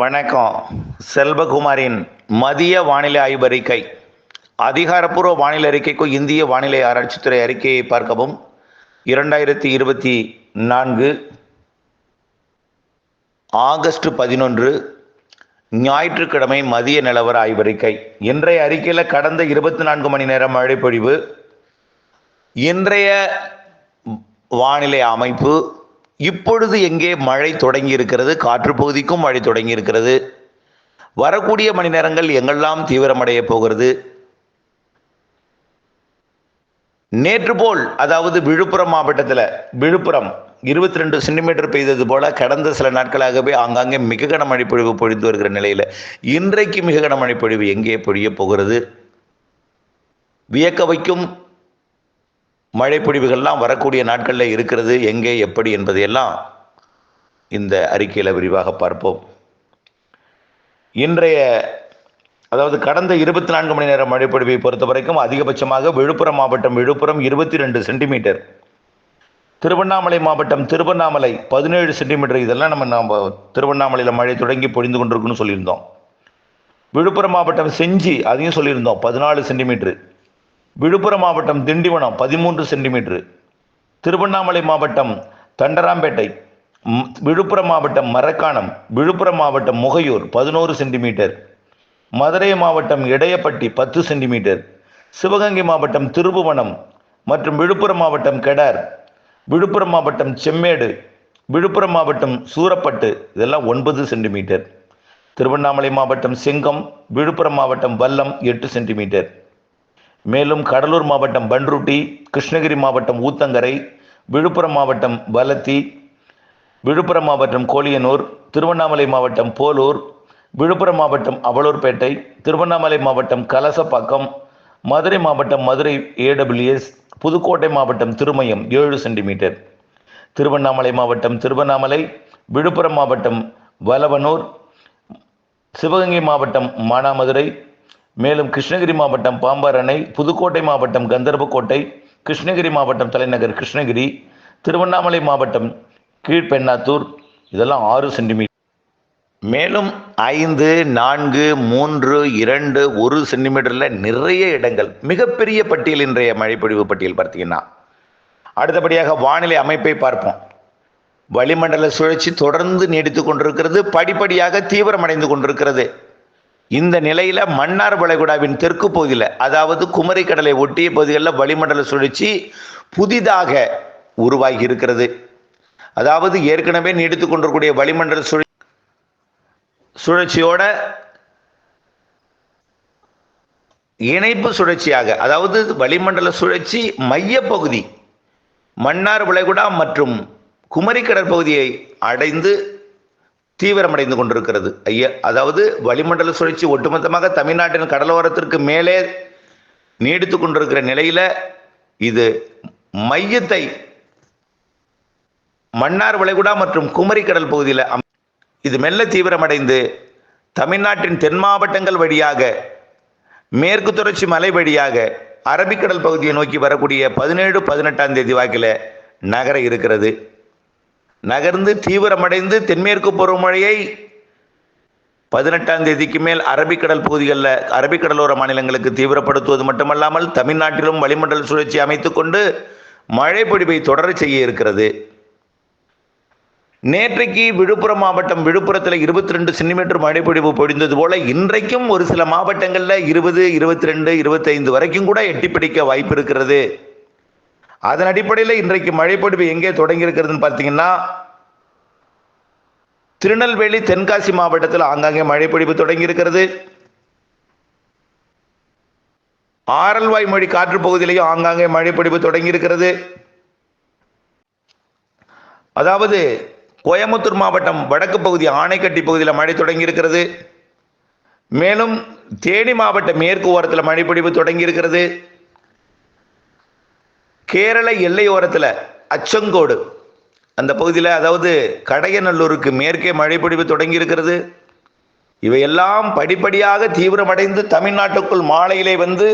வணக்கம். செல்வகுமாரின் மதிய வானிலை ஆய்வறிக்கை அதிகாரப்பூர்வ வானிலை அறிக்கைக்கு இந்திய வானிலை ஆராய்ச்சித்துறை அறிக்கையை பார்க்கவும். இரண்டாயிரத்தி இருபத்தி நான்கு ஆகஸ்ட் பதினொன்று ஞாயிற்றுக்கிழமை மதிய நிலவர ஆய்வறிக்கை இன்றைய அறிக்கையில் கடந்த இருபத்தி நான்கு மணி நேரம் மழைப்பொழிவு. இன்றைய வானிலை அமைப்பு இப்பொழுது எங்கே மழை தொடங்கி இருக்கிறது காற்று பகுதிக்கும் மழை தொடங்கி இருக்கிறது வரக்கூடிய மணி நேரங்கள் எங்கெல்லாம் தீவிரமடைய போகிறது? நேற்று போல் அதாவது விழுப்புரம் மாவட்டத்தில் விழுப்புரம் இருபத்தி ரெண்டு சென்டிமீட்டர் பெய்தது போல கடந்த சில நாட்களாகவே ஆங்காங்கே மிக கனமழை பொழிவு பொழிந்து வருகிற நிலையில் இன்றைக்கு மிக கனமழை பொழிவு எங்கே பொழிய போகிறது? வியக்க வைக்கும் மழை பொழிவுகள்லாம் வரக்கூடிய நாட்களில் இருக்கிறது எங்கே எப்படி என்பதையெல்லாம் இந்த அறிக்கையில் விரிவாக பார்ப்போம். இன்றைய அதாவது கடந்த இருபத்தி நான்கு மணி நேரம் மழைப்பொழிவை பொறுத்த வரைக்கும் அதிகபட்சமாக விழுப்புரம் மாவட்டம் விழுப்புரம் இருபத்தி ரெண்டு சென்டிமீட்டர் திருவண்ணாமலை மாவட்டம் திருவண்ணாமலை பதினேழு சென்டிமீட்டர். இதெல்லாம் நம்ம நம்ம திருவண்ணாமலையில் மழை தொடங்கி பொழிந்து கொண்டிருக்குன்னு சொல்லியிருந்தோம். விழுப்புரம் மாவட்டம் செஞ்சி அதையும் சொல்லியிருந்தோம் பதினாலு சென்டிமீட்டர். விழுப்புரம் மாவட்டம் திண்டிவனம் பதிமூன்று சென்டிமீட்டர். திருவண்ணாமலை மாவட்டம் தண்டராம்பேட்டை விழுப்புரம் மாவட்டம் மரக்காணம் விழுப்புரம் மாவட்டம் முகையூர் பதினோரு சென்டிமீட்டர். மதுரை மாவட்டம் இடையப்பட்டி பத்து சென்டிமீட்டர். சிவகங்கை மாவட்டம் திருபுவனம் மற்றும் விழுப்புரம் மாவட்டம் கெடார் விழுப்புரம் மாவட்டம் செம்மேடு விழுப்புரம் மாவட்டம் சூரப்பட்டு இதெல்லாம் ஒன்பது சென்டிமீட்டர். திருவண்ணாமலை மாவட்டம் செங்கம் விழுப்புரம் மாவட்டம் வல்லம் எட்டு சென்டிமீட்டர். மேலும் கடலூர் மாவட்டம் பன்ருட்டி கிருஷ்ணகிரி மாவட்டம் ஊத்தங்கரை விழுப்புரம் மாவட்டம் வலத்தி விழுப்புரம் மாவட்டம் கோலியனூர் திருவண்ணாமலை மாவட்டம் போலூர் விழுப்புரம் மாவட்டம் அவலூர்பேட்டை திருவண்ணாமலை மாவட்டம் கலசப்பாக்கம் மதுரை மாவட்டம் மதுரை ஏடபிள்யூஎஸ் புதுக்கோட்டை மாவட்டம் திருமயம் ஏழு சென்டிமீட்டர். திருவண்ணாமலை மாவட்டம் திருவண்ணாமலை விழுப்புரம் மாவட்டம் வலவனூர் சிவகங்கை மாவட்டம் மானாமதுரை மேலும் கிருஷ்ணகிரி மாவட்டம் பாம்பார் அணை புதுக்கோட்டை மாவட்டம் கந்தர்போட்டை கிருஷ்ணகிரி மாவட்டம் தலைநகர் கிருஷ்ணகிரி திருவண்ணாமலை மாவட்டம் கீழ்பெண்ணாத்தூர். இதெல்லாம் ஆறு சென்டிமீட்டர் மேலும் ஐந்து நான்கு மூன்று இரண்டு ஒரு சென்டிமீட்டரில் நிறைய இடங்கள். மிகப்பெரிய பட்டியல் இன்றைய மழைப்பொழிவு பட்டியல் பார்த்தீங்கன்னா. அடுத்தபடியாக வானிலை அமைப்பை பார்ப்போம். வளிமண்டல சுழற்சி தொடர்ந்து நீடித்து கொண்டிருக்கிறது. படிப்படியாக தீவிரமடைந்து கொண்டிருக்கிறது. இந்த நிலையில மன்னார் வளைகுடாவின் தெற்கு பகுதியில் அதாவது குமரி கடலை ஒட்டிய பகுதிகளில் வளிமண்டல சுழற்சி புதிதாக உருவாகி இருக்கிறது. அதாவது ஏற்கனவே நீடித்து கொண்டிருக்கூடிய வளிமண்டல சுழற்சி சுழற்சியோட இணைப்பு சுழற்சியாக அதாவது வளிமண்டல சுழற்சி மையப்பகுதி மன்னார் வளைகுடா மற்றும் குமரி கடற்பகுதியை அடைந்து தீவிரமடைந்து கொண்டிருக்கிறது. ஐயா அதாவது வளிமண்டல சுழற்சி ஒட்டுமொத்தமாக தமிழ்நாட்டின் கடலோரத்திற்கு மேலே நீடித்து கொண்டிருக்கிற நிலையில் இது மையத்தை மன்னார் வளைகுடா மற்றும் குமரி கடல் பகுதியில் அம்- இது மெல்ல தீவிரமடைந்து தமிழ்நாட்டின் தென் மாவட்டங்கள் வழியாக மேற்கு தொடர்ச்சி மலை வழியாக அரபிக்கடல் பகுதியை நோக்கி வரக்கூடிய பதினேழு பதினெட்டாம் தேதி வாக்கில் நகர இருக்கிறது. நகர்ந்து தீவிரமடைந்து தென்மேற்கு பருவமழையை பதினெட்டாம் தேதிக்கு மேல் அரபிக்கடல் பகுதிகளில் அரபிக்கடலோர மாநிலங்களுக்கு தீவிரப்படுத்துவது மட்டுமல்லாமல் தமிழ்நாட்டிலும் வளிமண்டல சுழற்சி அமைத்துக்கொண்டு மழை பொழிவை தொடர செய்ய இருக்கிறது. நேற்றைக்கு விழுப்புரம் மாவட்டம் விழுப்புரத்தில் இருபத்தி ரெண்டு சென்டிமீட்டர் மழைப்பொழிவு பொழிந்தது போல இன்றைக்கும் ஒரு சில மாவட்டங்களில் இருபது இருபத்தி ரெண்டு இருபத்தைந்து வரைக்கும் கூட எட்டி பிடிக்க வாய்ப்பு இருக்கிறது. அதன் அடிப்படையில் இன்றைக்கு மழைப்பொழிவு எங்கே தொடங்கி இருக்கிறதுன்னு பார்த்தீங்கன்னா திருநெல்வேலி தென்காசி மாவட்டத்தில் ஆங்காங்கே மழைப்பொழிவு தொடங்கி இருக்கிறது ஆரல்வாய் மொழி காற்று பகுதியிலையும் ஆங்காங்கே மழைப்பொழிவு தொடங்கி இருக்கிறது அதாவது கோயம்புத்தூர் மாவட்டம் வடக்கு பகுதி ஆணைக்கட்டி பகுதியில் மழை தொடங்கி இருக்கிறது மேலும் தேனி மாவட்ட மேற்கு ஓரத்தில் மழைப்பொழிவு தொடங்கி இருக்கிறது கேரள எல்லையோரத்தில் அச்சங்கோடு. அந்த பகுதியில் அதாவது கடையநல்லூருக்கு மேற்கே மழைப்பொழிவு தொடங்கி இருக்கிறது இவையெல்லாம் படிப்படியாக தீவிரமடைந்து தமிழ்நாட்டுக்குள் மாலையிலே வந்து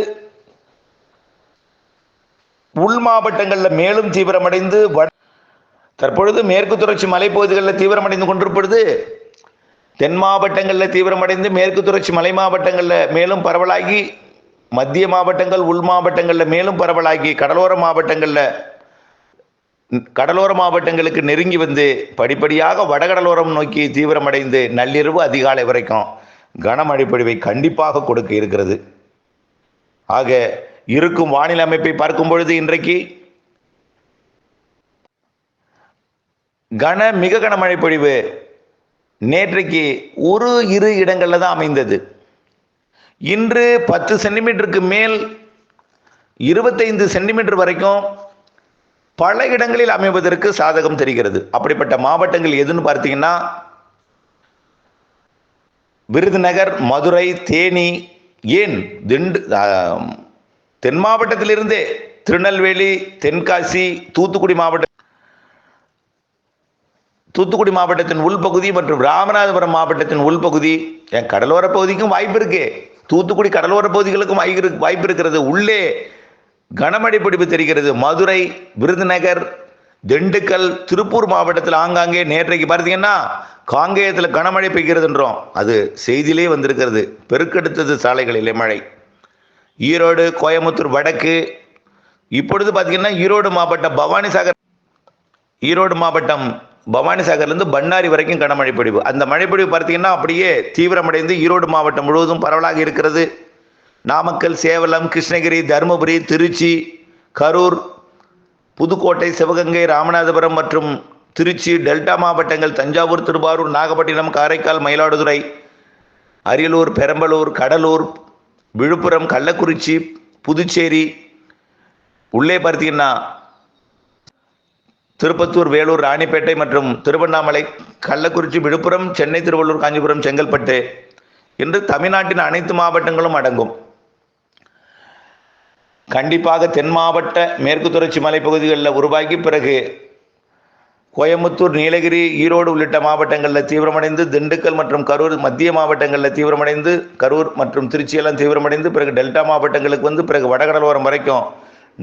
உள் மாவட்டங்களில் மேலும் தீவிரமடைந்து வட தற்பொழுது மேற்கு தொடர்ச்சி மலைப்பகுதிகளில் தீவிரமடைந்து கொண்டிருப்பது தென் மாவட்டங்களில் தீவிரமடைந்து மேற்கு தொடர்ச்சி மலை மாவட்டங்களில் மேலும் பரவலாகி மத்திய மாவட்டங்கள் உள் மாவட்டங்களில் மேலும் பரவலாகி கடலோர மாவட்டங்களில் கடலோர மாவட்டங்களுக்கு நெருங்கி வந்து படிப்படியாக வடகடலோரம் நோக்கி தீவிரமடைந்து நள்ளிரவு அதிகாலை வரைக்கும் கனமழை பொழிவை கண்டிப்பாக கொடுக்க இருக்கிறது. ஆக இருக்கும் வானிலை அமைப்பை பார்க்கும் பொழுது இன்றைக்கு கன மிக கனமழை பொழிவு நேற்றைக்கு ஒரு இரு இடங்களில் தான் அமைந்தது. இன்று பத்து சென்டிமீட்டருக்கு மேல் இருபத்தைந்து சென்டிமீட்டர் வரைக்கும் பல இடங்களில் அமைவதற்கு சாதகம் தெரிகிறது. அப்படிப்பட்ட மாவட்டங்கள் எதுன்னு பார்த்தீங்கன்னா விருதுநகர் மதுரை தேனி ஏன்? திண்டு தென் மாவட்டத்திலிருந்தே திருநெல்வேலி தென்காசி தூத்துக்குடி மாவட்டம் தூத்துக்குடி மாவட்டத்தின் உள்பகுதி மற்றும் ராமநாதபுரம் மாவட்டத்தின் உள்பகுதி என் கடலோர பகுதிக்கும் வாய்ப்பு இருக்கு. தூத்துக்குடி கடலோர பகுதிகளுக்கும் வாய்ப்பு வாய்ப்பு இருக்கிறது. உள்ளே கனமழை பிடிப்பு தெரிகிறது. மதுரை விருதுநகர் திண்டுக்கல் திருப்பூர் மாவட்டத்தில் ஆங்காங்கே நேற்றைக்கு பார்த்தீங்கன்னா காங்கேயத்தில் கனமழை பெய்கிறதுன்றோம். அது செய்தியிலே வந்திருக்கிறது. பெருக்கெடுத்தது சாலைகளிலே மழை. ஈரோடு கோயம்புத்தூர் வடக்கு. இப்பொழுது பார்த்தீங்கன்னா ஈரோடு மாவட்டம் பவானிசாகர் ஈரோடு மாவட்டம் பவானிசாகர்லேருந்து பண்ணாரி வரைக்கும் கனமழை பொழிவு அந்த மழைப்பொழிவு பார்த்தீங்கன்னா அப்படியே தீவிரமடைந்து ஈரோடு மாவட்டம் முழுவதும் பரவலாக இருக்கிறது. நாமக்கல் சேவலம் கிருஷ்ணகிரி தருமபுரி திருச்சி கரூர் புதுக்கோட்டை சிவகங்கை ராமநாதபுரம் மற்றும் திருச்சி டெல்டா மாவட்டங்கள் தஞ்சாவூர் திருவாரூர் நாகப்பட்டினம் காரைக்கால் மயிலாடுதுறை அரியலூர் பெரம்பலூர் கடலூர் விழுப்புரம் கள்ளக்குறிச்சி புதுச்சேரி உள்ளே பார்த்தீங்கன்னா திருப்பத்தூர் வேலூர் ராணிப்பேட்டை மற்றும் திருவண்ணாமலை கள்ளக்குறிச்சி விழுப்புரம் சென்னை திருவள்ளூர் காஞ்சிபுரம் செங்கல்பட்டு என்று தமிழ்நாட்டின் அனைத்து மாவட்டங்களும் அடங்கும். கண்டிப்பாக தென் மாவட்ட மேற்கு தொடர்ச்சி மலைப்பகுதிகளில் உருவாகி பிறகு கோயம்புத்தூர் நீலகிரி ஈரோடு உள்ளிட்ட மாவட்டங்களில் தீவிரமடைந்து திண்டுக்கல் மற்றும் கரூர் மத்திய மாவட்டங்களில் தீவிரமடைந்து கரூர் மற்றும் திருச்சியெல்லாம் தீவிரமடைந்து பிறகு டெல்டா மாவட்டங்களுக்கு வந்து பிறகு வடகடலோரம் வரைக்கும்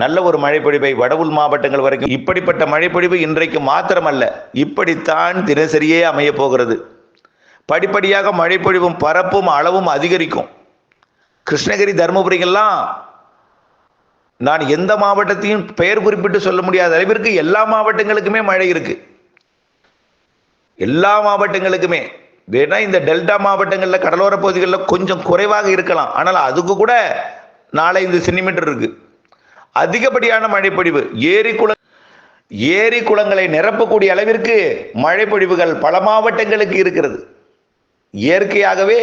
நல்ல ஒரு மழைப்பொழிவை வட உள் மாவட்டங்கள் வரைக்கும். இப்படிப்பட்ட மழைப்பொழிவு இன்றைக்கு மாத்திரமல்ல இப்படித்தான் தினசரியே அமையப் போகிறது. படிப்படியாக மழைப்பொழிவும் பரப்பும் அளவும் அதிகரிக்கும். கிருஷ்ணகிரி தருமபுரிகள்லாம் நான் எந்த மாவட்டத்தையும் பெயர் குறிப்பிட்டு சொல்ல முடியாத அளவிற்கு எல்லா மாவட்டங்களுக்குமே மழை இருக்கு. எல்லா மாவட்டங்களுக்குமே. வேணா இந்த டெல்டா மாவட்டங்களில் கடலோர பகுதிகளில் கொஞ்சம் குறைவாக இருக்கலாம். ஆனால் அதுக்கு கூட நாலஞ்சு சென்டிமீட்டர் இருக்குது அதிகப்படியான மழைப்பொழிவு. ஏரி குள ஏரி குளங்களை நிரப்பக்கூடிய அளவிற்கு மழைப்பொழிவுகள் பல மாவட்டங்களுக்கு இருக்கிறது. இயற்கையாகவே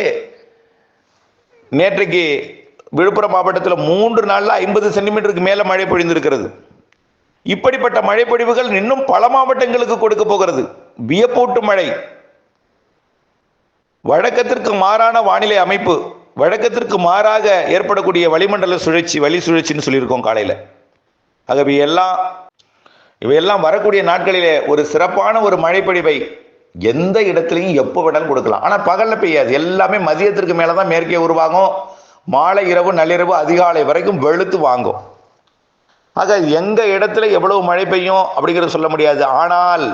நேற்றைக்கு விழுப்புரம் மாவட்டத்தில் மூன்று நாளில் ஐம்பது சென்டிமீட்டருக்கு மேலே மழை பொழிந்திருக்கிறது. இப்படிப்பட்ட மழை பொழிவுகள் இன்னும் பல மாவட்டங்களுக்கு கொடுக்க போகிறது. வியப்பூட்டு மழை. வழக்கத்திற்கு மாறான வானிலை அமைப்பு. வழக்கத்திற்கு மாறாக ஏற்படக்கூடிய வளிமண்டல சுழற்சி வழி சுழற்சின்னு சொல்லியிருக்கோம் காலையில். ஆகவே எல்லாம் இவையெல்லாம் வரக்கூடிய நாட்களிலே ஒரு சிறப்பான ஒரு மழைப்பொழிவை எந்த இடத்துலையும் எப்போ வேணாலும் கொடுக்கலாம். ஆனால் பகலில் பெய்யாது. எல்லாமே மதியத்திற்கு மேலே தான் மேற்கே உருவாகும். மாலை இரவு நள்ளிரவு அதிகாலை வரைக்கும் வெளுத்து வாங்கும். ஆக எங்க இடத்துல எவ்வளவு மழை பெய்யும் அப்படிங்கிறத சொல்ல முடியாது. ஆனால்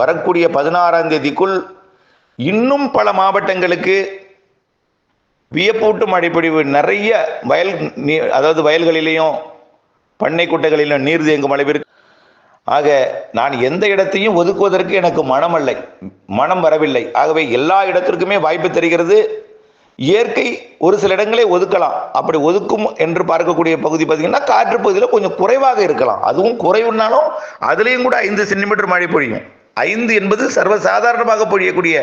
வரக்கூடிய பதினாறாம் தேதிக்குள் இன்னும் பல மாவட்டங்களுக்கு வியப்பூட்டு மழைப்பொழிவு நிறைய வயல் நீர் அதாவது வயல்களிலேயும் பண்ணை குட்டைகளிலும் நீர் தேங்கும் அளவிற்கு. ஆக நான் எந்த இடத்தையும் ஒதுக்குவதற்கு எனக்கு மனம் இல்லை மனம் வரவில்லை. ஆகவே எல்லா இடத்திற்குமே வாய்ப்பு தெரிகிறது. இயற்கை ஒரு சில இடங்களே ஒதுக்கலாம். அப்படி ஒதுக்கும் என்று பார்க்கக்கூடிய பகுதி பார்த்தீங்கன்னா காற்று பகுதியில் கொஞ்சம் குறைவாக இருக்கலாம். அதுவும் குறைவுனாலும் அதுலேயும் கூட ஐந்து சென்டிமீட்டர் மழை பொழியும் ஐந்து என்பது சர்வசாதாரணமாக பொழியக்கூடிய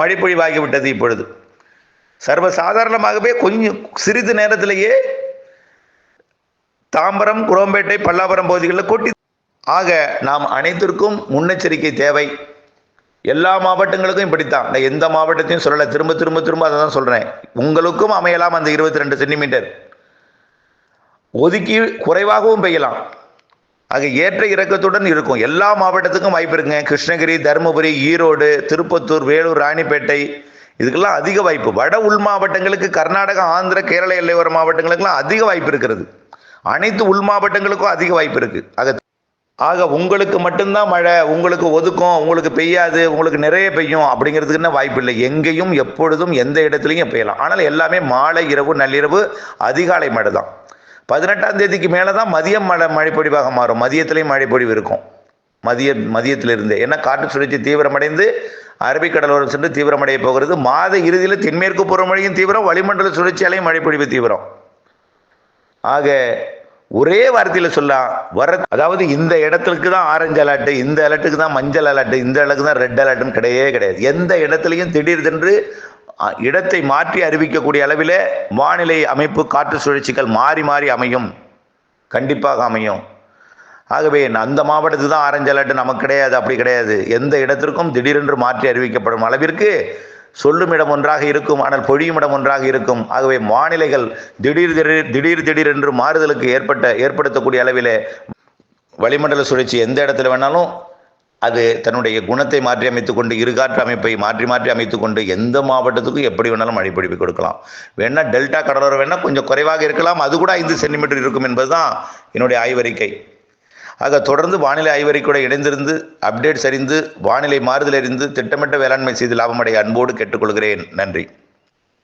மழை பொழிவாகிவிட்டது இப்பொழுது. சர்வசாதாரணமாகவே கொஞ்சம் சிறிது நேரத்திலேயே தாம்பரம் குரோம்பேட்டை பல்லாவரம் பகுதிகளில் கொட்டி ஆக நாம் அனைத்திற்கும் முன்னெச்சரிக்கை தேவை. எல்லா மாவட்டங்களுக்கும் இப்படித்தான். நான் எந்த மாவட்டத்தையும் சொல்லலை. திரும்ப திரும்ப திரும்ப அதை தான் சொல்கிறேன் உங்களுக்கும் அமையலாம் அந்த இருபத்தி ரெண்டு சென்டிமீட்டர். ஒதுக்கி குறைவாகவும் பெய்யலாம். ஆக ஏற்ற இறக்கத்துடன் இருக்கும். எல்லா மாவட்டத்துக்கும் வாய்ப்பு இருக்குங்க. கிருஷ்ணகிரி தருமபுரி ஈரோடு திருப்பத்தூர் வேலூர் ராணிப்பேட்டை இதுக்கெல்லாம் அதிக வாய்ப்பு. வட உள் மாவட்டங்களுக்கு கர்நாடகா ஆந்திர கேரள எல்லையோர மாவட்டங்களுக்கெல்லாம் அதிக வாய்ப்பு இருக்கிறது. அனைத்து உள் மாவட்டங்களுக்கும் அதிக வாய்ப்பு இருக்கு. ஆக ஆக உங்களுக்கு மட்டும்தான் மழை உங்களுக்கு ஒதுக்கும் உங்களுக்கு பெய்யாது உங்களுக்கு நிறைய பெய்யும் அப்படிங்கிறதுக்குன்னு வாய்ப்பு இல்லை. எங்கேயும் எப்பொழுதும் எந்த இடத்துலையும் பெய்யலாம். ஆனால் எல்லாமே மாலை இரவு நள்ளிரவு அதிகாலை மழை தான். பதினெட்டாம் தேதிக்கு மேலே தான் மதியம் மழை மழைப்பொழிவாக மாறும். மதியத்திலையும் மழைப்பொழிவு இருக்கும். மதிய மதியத்திலிருந்தே. ஏன்னா காற்று சுழற்சி தீவிரமடைந்து அரபிக்கடலோரம் சென்று தீவிரமடைய போகிறது. மாத இறுதியில் தென்மேற்கு புறமழையும் தீவிரம் வளிமண்டல சுழற்சியாலையும் மழைப்பொழிவு தீவிரம். ஆக ஒரே வார்த்தையில் சொல்லலாம் வர அதாவது இந்த இடத்துக்கு தான் ஆரஞ்சு அலர்ட்டு இந்த அலர்ட்டுக்கு தான் மஞ்சள் அலர்ட்டு இந்த அளவுக்கு தான் ரெட் அலர்ட்னு கிடையவே கிடையாது. எந்த இடத்துலையும் திடீர்தென்று இடத்தை மாற்றி அறிவிக்கக்கூடிய அளவில் வானிலை அமைப்பு காற்று சுழற்சிகள் மாறி மாறி அமையும். கண்டிப்பாக அமையும். ஆகவே அந்த மாவட்டத்துக்கு தான் ஆரஞ்சு அலர்ட் நமக்கு கிடையாது அப்படி கிடையாது. எந்த இடத்திற்கும் திடீரென்று மாற்றி அறிவிக்கப்படும் அளவிற்கு சொல்லும் இடம் ஒன்றாக இருக்கும் ஆனால் பொழியும் இடம் ஒன்றாக இருக்கும். ஆகவே மாநிலைகள் திடீர் திடீர் திடீர் திடீர் என்று மாறுதலுக்கு ஏற்பட்ட ஏற்படுத்தக்கூடிய அளவிலே வளிமண்டல சுழற்சி எந்த இடத்துல வேணாலும் அது தன்னுடைய குணத்தை மாற்றி அமைத்து கொண்டு இருகாற்று அமைப்பை மாற்றி மாற்றி அமைத்து கொண்டு எந்த மாவட்டத்துக்கும் எப்படி வேணாலும் மழை கொடுக்கலாம். வேணா டெல்டா கடலோரம் வேணால் கொஞ்சம் குறைவாக இருக்கலாம். அது கூட ஐந்து சென்டிமீட்டர் இருக்கும் என்பதுதான் என்னுடைய ஆய்வறிக்கை. ஆக தொடர்ந்து வானிலை ஆய்வறிக்கையோட இணைந்திருந்து அப்டேட்ஸ் அறிந்து வானிலை மாறுதல் அறிந்து திட்டமிட்ட வேளாண்மை செய்து லாபமடைய அன்போடு கேட்டுக்கொள்கிறேன். நன்றி.